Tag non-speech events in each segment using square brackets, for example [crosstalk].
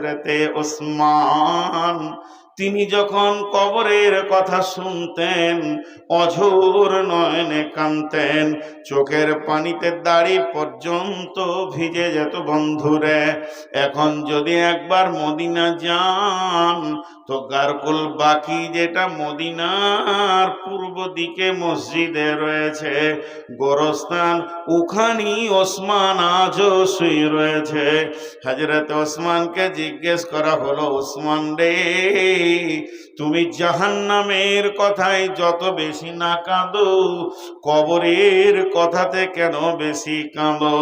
হজরতে ওসমান তিনি যখন কবরের কথা শুনতেন, অঝোর নয়নে কানতেন চোখের পানিতে দাড়ি পর্যন্ত ভিজে যেত বন্ধুরে। এখন যদি একবার মদিনা যান, তো গারকুল বাকি যেটা মদিনার পূর্ব দিকে মসজিদে রয়েছে। গোরস্থান ওখানেই ওসমান আজও শুয়ে রয়েছে। হজরত ওসমানকে জিজ্ঞেস করা হলো, ওসমান রে তুমি জাহান্নামের কথায় যত বেশি না কাঁদো, কবরের কথাতে কেন বেশি কাঁদো?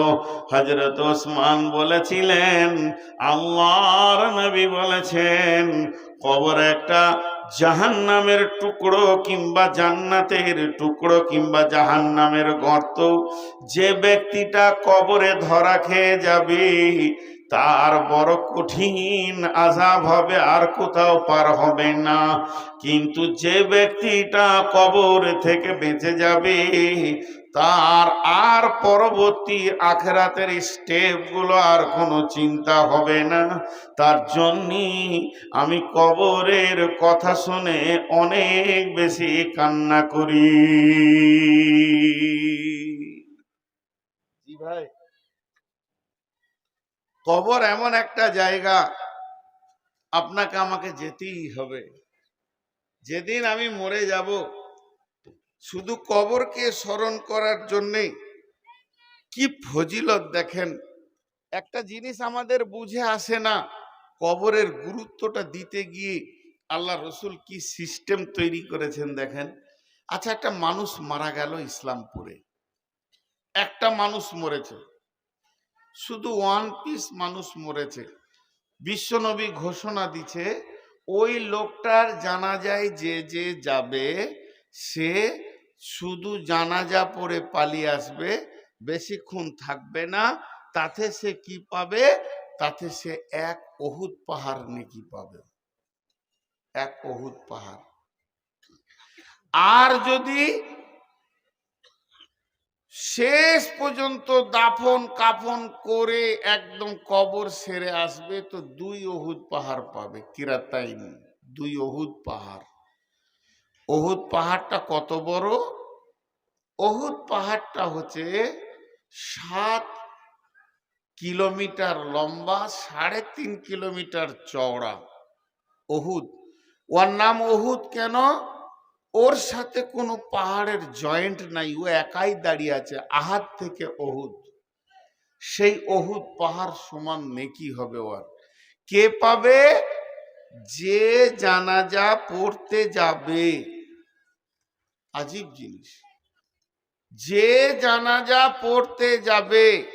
হজরত ওসমান বলেছিলেন, আল্লাহর নবী বলেছেন, কবর একটা জাহান্নামের টুকরো কিংবা জান্নাতের টুকরো কিংবা জাহান্নামের গর্ত। যে ব্যক্তিটা কবরে ধরা খেয়ে যাবে তার বড় কঠিন আজাব হবে, আর কোথাও পার হবে না। কিন্তু যে ব্যক্তিটা কবর থেকে বেঁচে যাবে, তার আর পরবর্তী আখেরাতের স্টেপগুলো আর কোনো চিন্তা হবে না। তার জন্যই আমি কবরের কথা শুনে অনেক বেশি কান্না করি। ভাই। কবর এমন একটা জায়গা, আপনাকে আমাকে যেতেই হবে। যেদিন আমি মরে যাব, শুধু কবরকে স্মরণ করার জন্যে কি ফজিলত দেখেন, একটা জিনিস আমাদের বুঝে আসে না, কবরের গুরুত্বটা দিতে গিয়ে আল্লাহ রসুল কি সিস্টেম তৈরি করেছেন দেখেন। আচ্ছা একটা মানুষ মারা গেল ইসলামপুরে, একটা মানুষ মরেছে। শুধু ওয়ান পিস মানুষ মরেছে। বিশ্বনবী ঘোষণা দিছে, ওই লোকটার জানাজায় যে যে যাবে, সে শুধু জানাজা পরে পালিয়ে আসবে বেশিক্ষণ থাকবে না, তাতে সে কি পাবে? তাতে সে এক অহুত পাহাড় নেকি পাবে। এক অহুত পাহাড়। আর যদি শেষ পর্যন্ত দাফন কাফন করে একদম কবর সেরে আসবে তো দুই অহুদ পাহাড় পাবে কিরাতাইন দুই অহুদ পাহাড়। অহুদ পাহাড়টা কত বড়? অহুদ পাহাড়টা হচ্ছে সাত কিলোমিটার লম্বা, সাড়ে তিন কিলোমিটার চওড়া অহুদ ওর নাম অহুদ কেন? ওর সাথে কোনো পাহাড়ের জয়েন্ট নাই, ও একাই দাঁড়িয়ে আছে, আহাত থেকে অহুদ সেই অহুদ পাহাড় সমান নেকি হবে ওর। কে পাবে? যে জানাজা পড়তে যাবে। আজীব জিনিস। যে জানাজা পড়তে যাবে।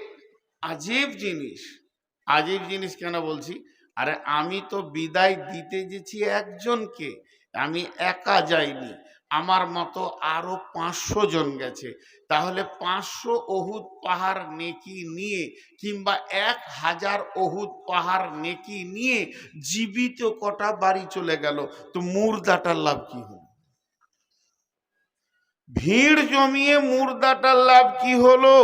আজীব জিনিস। আজীব জিনিস কেন বলছি? আরে আমি তো বিদায় দিতে গেছি একজনকে, আমি একা যাইনি। আমার মতো আরও পাঁচশো জন গেছে। তাহলে পাঁচশো অহুদ পাহাড় নেকি নিয়ে কিংবা এক হাজার অহুদ পাহাড় নেকি নিয়ে জীবিত কটা বাড়ি চলে গেল, তো মুর্দাটার লাভ কি হলো? ভিড় জমিয়ে মুর্দাটার লাভ কি হলো?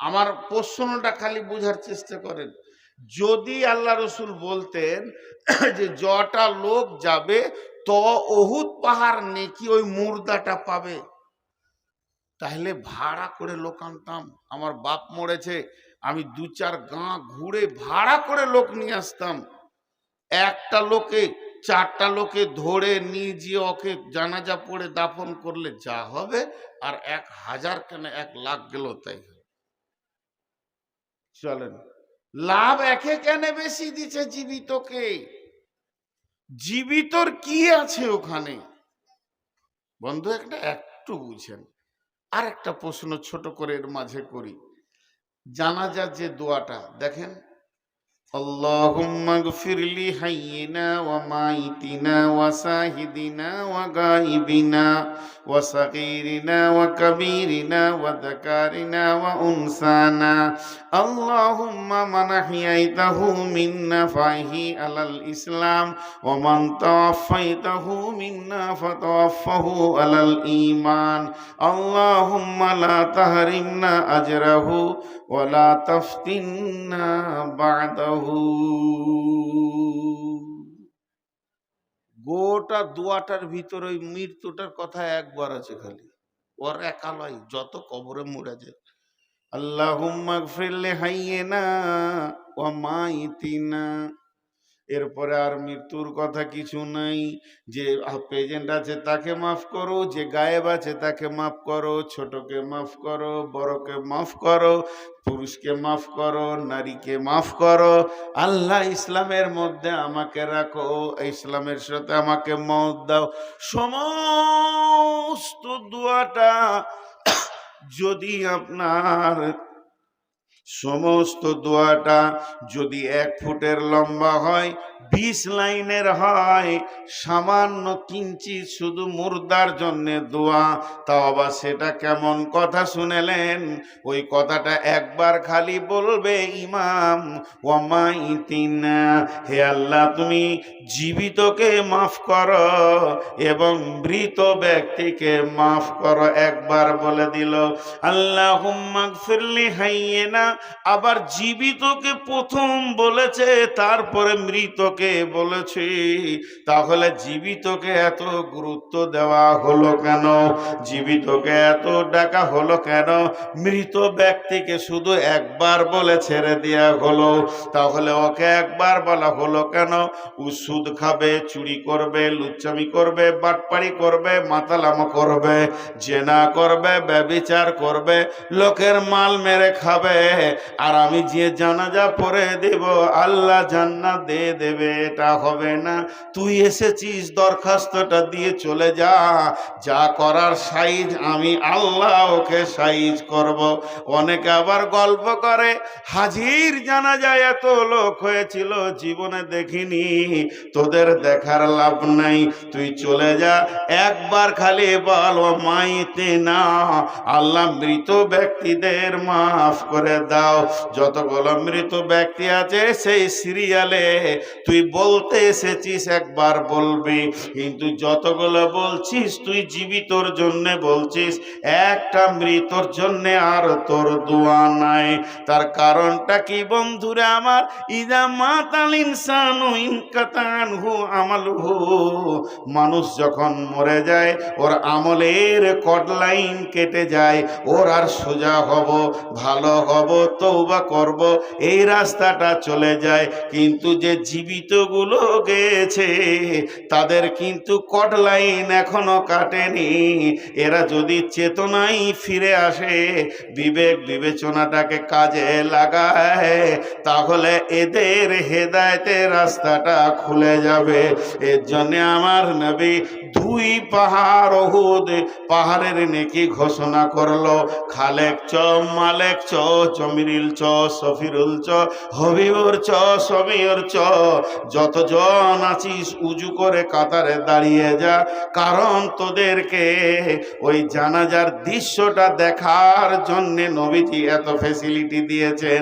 আমার প্রশ্নটা খালি বোঝার চেষ্টা করেন। যদি আল্লাহ রসুল বলতেন [clears throat] যে জটা লোক যাবে, তো অহুত পাহাড় নেকি ওই মুর্দাটা পাবে। তাহলে ভাড়া করে লোক আনতাম। আমার বাপ মরেছে, আমি দু চার গাঁ ঘুরে ভাড়া করে লোক নিয়ে আসতাম। একটা লোকে, চারটা লোকে ধরে নিয়ে ওকে জানাজা পড়ে দাফন করলে যা হবে, আর এক হাজার কেন এক লাখ গেল তাই চলেন। লাভ একে কেন বেশি দিচ্ছে জীবিতকে? জীবিতর কি আছে ওখানে? বন্ধু, একটা একটু বুঝেন। আর একটা প্রশ্ন ছোট করে এর মাঝে করি। জানাজার যে দোয়াটা, দেখেন اللهم اغفر لي حينا وميتنا وساهدنا وغائبنا وصغيرنا وكبيرنا وذكارنا وأنثانا. اللهم من أحييته منا فأحيه على الإسلام ومن توفيته منا فتوفه على الإيمان. اللهم لا تحرمنا أجره ولا تفتنا بعده গোটা দোয়াটার ভিতরে ওই মৃত্যুটার কথা একবার আছে খালি ওর একালয় যত কবরে মরে যায় আল্লাহুম্মা গফিরলি হাইয়িনা ওয়া মাইতিনা এরপরে আর মৃত্যুর কথা কিছু নাই। যে প্রেজেন্ট আছে তাকে মাফ করো, যে গায়েব আছে তাকে মাফ করো, ছোটকে মাফ করো, বড়কে মাফ করো, পুরুষকে মাফ করো, নারীকে মাফ করো। আল্লাহ ইসলামের মধ্যে আমাকে রাখো, ইসলামের সাথে আমাকে মত দাও। সমস্ত দোয়াটা [coughs] যদি আপনার সমস্ত দোয়াটা যদি এক ফুটের লম্বা হয় বিশ লাইনের হয়, সামান্য কিঞ্চিত শুধু মুর্দার জন্য দোয়া। তাও আবার সেটা কেমন কথা শুনেলেন? ওই কথাটা একবার খালি বলবে ইমাম। ওয়ামাইতিনা হে আল্লাহ, তুমি জীবিতকে মাফ করো এবং মৃত ব্যক্তিকে মাফ করো, একবার বলে দিল। আল্লাহ হুম্মাগফিরলি হাইয়েনা, আবার জীবিতকে প্রথম বলেছে, তারপরে মৃতকে বলেছে, তাহলে জীবিতকে এত গুরুত্ব দেওয়া হলো কেন? জীবিতকে এত ডাকা হলো কেন? মৃত ব্যক্তিকে শুধু একবার বলে ছেড়ে দেওয়া হলো, তাহলে ওকে একবার বলা হলো কেন? ও সুদ খাবে, চুরি করবে, লুচ্চামি করবে, বাটপাড়ি করবে, মাতালামো করবে, জেনা করবে, ব্যবিচার করবে, লোকের মাল মেরে খাবে, আর আমি যে জানাজা পরে দেব, আল্লাহ জান্নাত দিয়ে দেবে। এটা হবে না। তুই এসেছিস, দরখাস্তটা দিয়ে চলে যা। যা করার সাইজ আমি আল্লাহ ওকে সাইজ করব। অনেকে আবার গল্প করে, হাজির জানা যায় এত লোক হয়েছিল, জীবনে দেখিনি। তোদের দেখার লাভ নাই, তুই চলে যা। একবার খালি বল মাইতে না। আল্লাহ মৃত ব্যক্তিদের মাফ করে দাও। যতগুলো মৃত ব্যক্তি আছে, সেই সিরিয়ালে তুই বলতে এসেছিস, একবার বলবি। কিন্তু যতগুলো বলছিস, তুই জীবিতর জন্য বলছিস, একটা মৃতর জন্য আর তোর দোয়া নাই। তার কারণটা কি বন্ধুরা আমার? ইদা মাতাল ইনসানু ইনকাতানহু আমালহু। মানুষ যখন মরে যায়, ওর আমলের কট লাইন কেটে যায়, ওর আর সোজা হব, ভালো হব তৌবা করব, এই রাস্তাটা চলে যায়। কিন্তু যে জীবিতগুলো গেছে। তাদের কিন্তু কট লাইন এখনও কাটেনি। এরা যদি চেতনাই ফিরে আসে, বিবেক বিবেচনাটাকে কাজে লাগায়, তাহলে এদের হেদায়তের রাস্তাটা খুলে যাবে। এর জন্যে আমার নবী দুই পাহাড় ওহুদ পাহাড়ের নেকি ঘোষণা করল। খালেক চ, মালেক চ, জমিরিল চ, সফিরুল চ, হবিবুর চ, সমীর চ যতজন আছিস উজু করে কাতারে দাঁড়িয়ে যা। কারণ তোদেরকে ওই জানাজার দৃশ্যটা দেখার জন্যে নবীজি এত ফেসিলিটি দিয়েছেন।